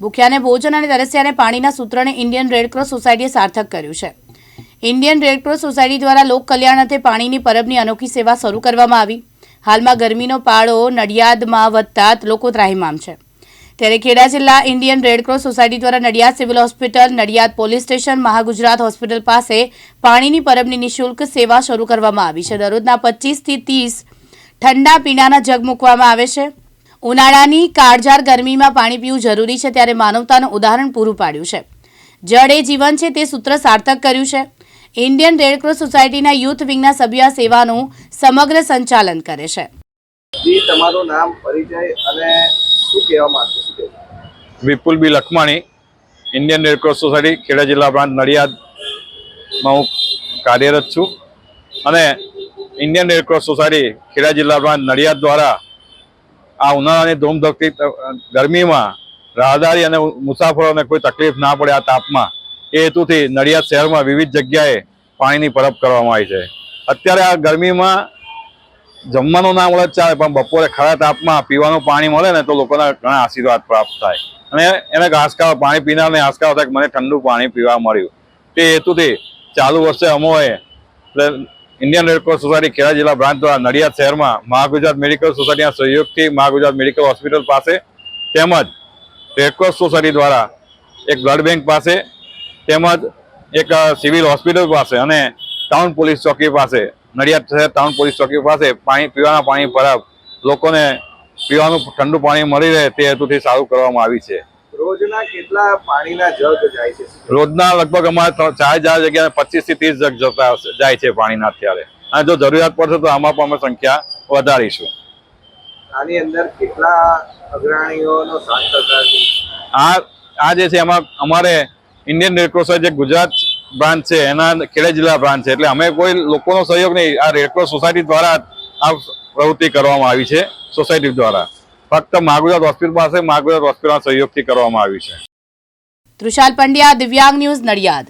ભૂખ્યાને ભોજન અને તરસ્યાને પાણીના સૂત્રને ઇન્ડિયન રેડક્રોસ સોસાયટીએ સાર્થક કર્યું છે. ઇન્ડિયન રેડક્રોસ સોસાયટી દ્વારા લોક કલ્યાણ અર્થે પાણીની પરબની અનોખી સેવા શરૂ કરવામાં આવી. હાલમાં ગરમીનો પાળો નડિયાદમાં વધતા લોકો ત્રાહિમામ છે. ત્યારે ખેડા જિલ્લા ઇન્ડિયન રેડક્રોસ સોસાયટી દ્વારા Nadiad civil hospital, Nadiad police station, Mahagujarat hospital પાસે પાણીની પરબની નિઃશુલ્ક સેવા શરૂ કરવામાં આવી છે. દરરોજના પચીસથી ત્રીસ ઠંડા પીણાના જગ મૂકવામાં આવે છે. ઉનાળાની કાળઝાળ ગરમીમાં પાણી પીવું જરૂરી છે ત્યારે માનવતાનું ઉદાહરણ પૂરું પાડ્યું છે. જળ એ જીવન છે તે સૂત્ર સાર્થક કર્યું છે. ઇન્ડિયન રેડક્રોસ સોસાયટીના યુથ વિંગના સભ્ય સેવાનું સમગ્ર સંચાલન કરે છે. તમારું નામ પરિચય અને શું કહેવા માંગશો? Vipul B Lakhmani Indian Red Cross society Kheda જિલ્લા પ્રાંત નડિયાદમાં હું કાર્યરત છું. અને ઇન્ડિયન રેડક્રોસ સોસાયટી ખેડા જિલ્લા પ્રાંત નડિયાદ દ્વારા આ ઉનાળાની ધૂમધકતી ગરમીમાં રાહદારી અને મુસાફરોને કોઈ તકલીફ ના પડે આ તાપમાં, એ હેતુથી નડિયાદ શહેરમાં વિવિધ જગ્યાએ પાણીની પરબ કરવામાં આવી છે. અત્યારે આ ગરમીમાં જમવાનું ના મળે ચાલે, પણ બપોરે ખરા તાપમાં પીવાનું પાણી મળે ને તો લોકોના ઘણા આશીર્વાદ પ્રાપ્ત થાય. અને એને ઘાસકાવ પાણી પીનારને ઘાસકાવ થાય કે મને ઠંડુ પાણી પીવા મળ્યું. તે હેતુથી ચાલુ વર્ષે અમોએ Indian Red Cross society Kheda જિલ્લા બ્રાન્ચ દ્વારા નડિયાદ શહેરમાં મહાગુજરાત મેડિકલ સોસાયટીના સહયોગથી મહાગુજરાત મેડિકલ હોસ્પિટલ પાસે તેમજ રેડક્રોસ સોસાયટી દ્વારા એક બ્લડ બેંક પાસે તેમજ એક સિવિલ હોસ્પિટલ પાસે અને ટાઉન પોલીસ ચોકી પાસે, નડિયાદ શહેર ટાઉન પોલીસ ચોકી પાસે પાણી, પીવાના પાણી ભરાવ લોકોને પીવાનું ઠંડુ પાણી મળી રહે તે હેતુથી સારું કરવામાં આવી છે. રોજના કેટલા પાણીના જગ જાય છે? રોજના લગભગ અમારે ચાર ચાર જગ્યાએ પચીસથી ત્રીસ જગ જતા જાય છે પાણીના અત્યારે. અને જો જરૂરિયાત પડશે તો આમાં પણ અમે સંખ્યા વધારીશું. આની અંદર કેટલા અગ્રણીઓનો સાથ થતા છે આ આ જે છે એમાં અમારે ઇન્ડિયન રેડક્રોસ જે ગુજરાત બ્રાન્ચ છે એના ખેડા જિલ્લા બ્રાન્ચ છે એટલે અમે કોઈ લોકોનો સહયોગ નહીં. આ રેડક્રોસ સોસાયટી દ્વારા આ પ્રવૃત્તિ કરવામાં આવી છે સોસાયટી દ્વારા. ફક્ત માગુજાત હોસ્પિટલ પાસે માગુજાત હોસ્પિટલના સહયોગથી કરવામાં આવી છે. તૃષાલ પંડ્યા દિવ્યાંગ ન્યૂઝ નડિયાદ.